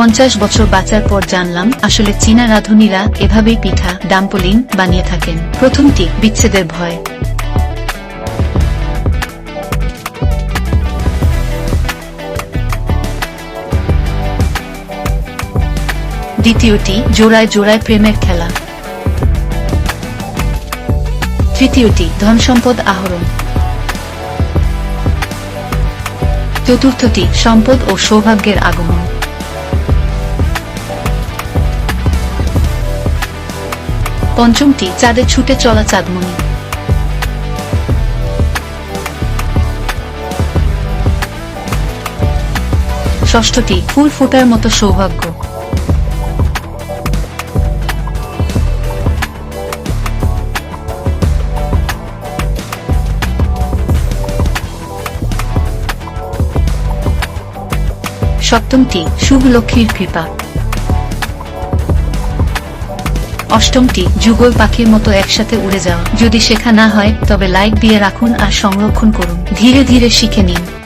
পঞ্চাশ বছর বাঁচার পর জানলাম, আসলে চীনা রাঁধুনিরা এভাবেই পিঠা, ডাম্পলিং বানিয়ে থাকেন। প্রথমটি বিচ্ছেদের ভয়। দ্বিতীয়টি, জোড়ায় জোড়ায় প্রেমের খেলা। তৃতীয়টি ধন সম্পদ আহরণ। চতুর্থটি, সম্পদ ও সৌভাগ্যের আগমন। পঞ্চমটি চাঁদে ছুটে চলা চাঁদমণি। ষষ্ঠটি ফুল ফোটার মতো সৌভাগ্য। সপ্তমটি শুভ লক্ষ্মীর কৃপা। অষ্টমটি, যুগল পাখির মতো একসাথে উড়ে যাওয়া। যদি শেখা না হয়, তবে লাইক দিয়ে রাখুন আর সংরক্ষণ করুন। ধীরে ধীরে শিখে নিন।